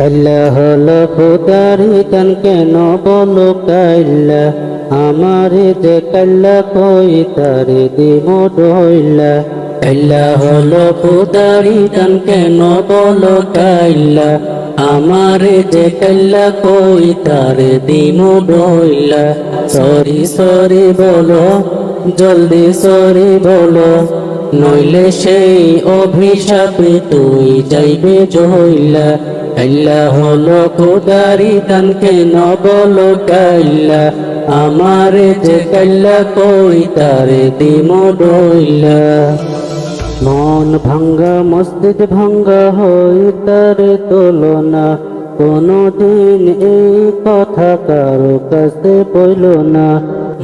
কাল্লা হলো খুদারি কান কেন বলো কাল্লা আমারে যে কাল্লা কই তারে দিব ডইলা কাল্লা হলো খুদারি কান কেন বলো কাল্লা আমারে যে কাল্লা কই তারে দিব ডইলা সরি সরি বলো, জলদি সরি বলো, নইলে সেই অভিশাপে তুই যাইবে জহইলা আল্লাহ হলো খোদারি, তানকে নবল কাল্লা আমারে যে কাল্লা কই তারে দিম ডইলা। মন ভাঙ্গা, মসজিদ ভাঙ্গা হই তারে তুলনা। কোনো দিন এই কথা কারও কাছে বইল না।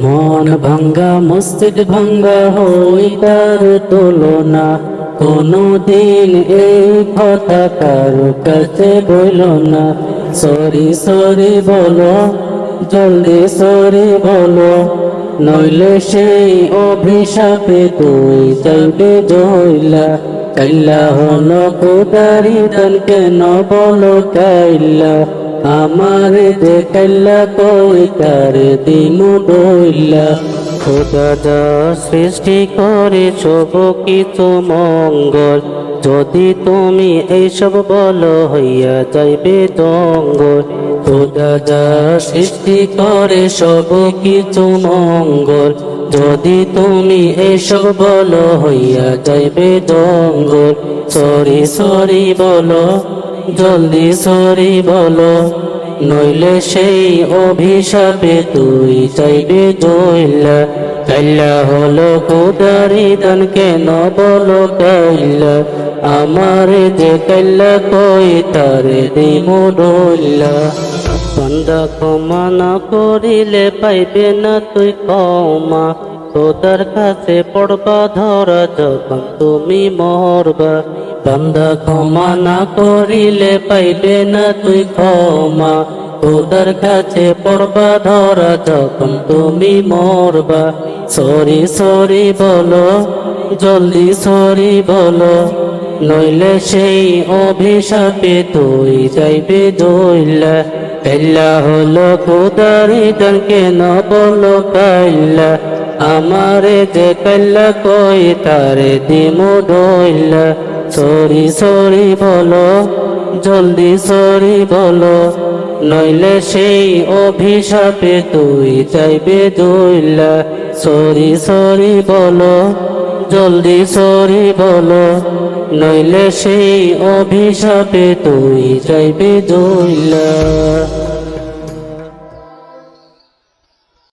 মন ভাঙ্গা, মসজিদ ভাঙ্গা হই তার তুলনা। কোনো দিন এই কথা কারও কাছে বইল না। সরি সরি বলো, জলদি সরি বলো। নইলে সেই অভিশাপে তুই যাইবে জইলা কাইল্লা হলো কোদারি দান, কেন বলো কাইল্লা আমার যে কাইলা কই তার দিন বইলা। খোদা যা সৃষ্টি করে সব কিছু মঙ্গল। যদি তুমি এইসব বলো হইয়া যাইবে জঙ্গল, খোদা যা সৃষ্টি করে সব কিছু মঙ্গল। যদি তুমি এসব বলো হইয়া যাইবে জঙ্গল, সরি সরি বলো, জলদি সরি বলো। নইলে সেই অভিশাপে তুই যাইবে জইলা। কাল্লা হলো কুদারি দান কেন বলো কাল্লা আমার যে কাল্লা কই তারে দিমু ডইলা। বান্দা ক্ষমা না করিলে পাইবে না তুই ক্ষমা। তোদের কাছে পড়বা ধরা যখন তুমি মরবা। বান্দা ক্ষমা না করিলে পাইবে না তুই ক্ষমা। তোদের কাছে পড়বা, ধরা যখন তুমি মরবা। সরি সরি বলো, জলদি সরি বলো, নইলে সেই অভিশাপে তুই যাইবে জইলা কাইল্লা হলো খুদারি দান কেন বলো কাইল্লা। আমারে যে কাইল্লা কই তারে দিমু ডইলা সরি সরি বলো, জলদি সরি বলো, নইলে সেই অভিশাপে তুই যাইবে জইলা সরি সরি বলো, জলদি সরি বলো, নইলে সেই অভিশাপে তুই যাইবে জইলা